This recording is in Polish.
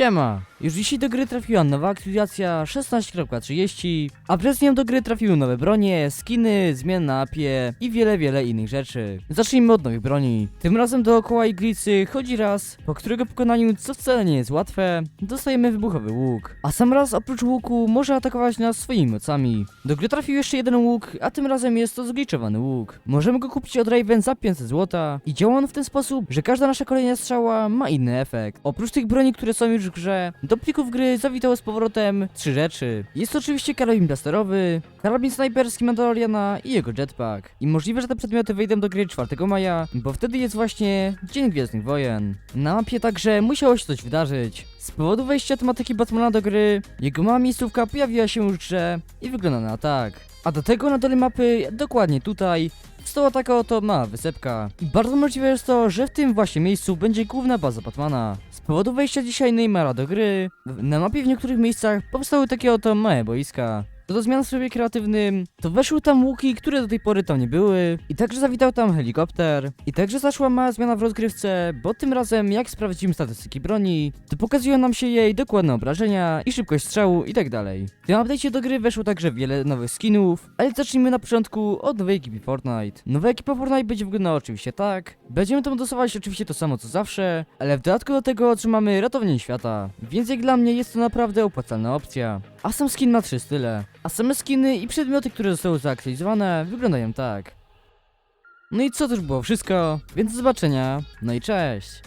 Siema! Już dzisiaj do gry trafiła nowa aktualizacja 16.30, a przez nią do gry trafiły nowe bronie, skiny, zmiany na apie i wiele, wiele innych rzeczy. Zacznijmy od nowych broni. Tym razem dookoła iglicy chodzi raz, po którego pokonaniu, co wcale nie jest łatwe, dostajemy wybuchowy łuk. A sam raz oprócz łuku może atakować nas swoimi mocami. Do gry trafił jeszcze jeden łuk, a tym razem jest to zgliczowany łuk. Możemy go kupić od Raven za 500 zł i działa on w ten sposób, że każda nasza kolejna strzała ma inny efekt. Oprócz tych broni, które są już w grze, do plików gry zawitało z powrotem trzy rzeczy. Jest to oczywiście karabin blasterowy, karabin snajperski Mandaloriana i jego jetpack. I możliwe, że te przedmioty wejdą do gry 4 maja, bo wtedy jest właśnie Dzień Gwiezdnych Wojen. Na mapie także musiało się coś wydarzyć. Z powodu wejścia tematyki Batmana do gry, jego mała miejscówka pojawiła się już w grze i wygląda na tak. A do tego na dole mapy, dokładnie tutaj, stała taka oto mała wysepka. I bardzo możliwe jest to, że w tym właśnie miejscu będzie główna baza Batmana. Z powodu wejścia dzisiaj Neymara do gry, na mapie w niektórych miejscach powstały takie oto małe boiska. Co do zmian w trybie kreatywnym, to weszły tam łuki, które do tej pory tam nie były, i także zawitał tam helikopter, i także zaszła mała zmiana w rozgrywce, bo tym razem jak sprawdzimy statystyki broni, to pokazują nam się jej dokładne obrażenia i szybkość strzału i tak dalej. W tym update'cie do gry weszło także wiele nowych skinów, ale zacznijmy na początku od nowej ekipy Fortnite. Nowa ekipa Fortnite będzie wyglądała oczywiście tak, będziemy tam dostosować oczywiście to samo co zawsze, ale w dodatku do tego otrzymamy ratowanie świata, więc jak dla mnie jest to naprawdę opłacalna opcja. A sam skin ma trzy style, a same skiny i przedmioty, które zostały zaktualizowane wyglądają tak. No i co to już było wszystko, więc do zobaczenia, no i cześć!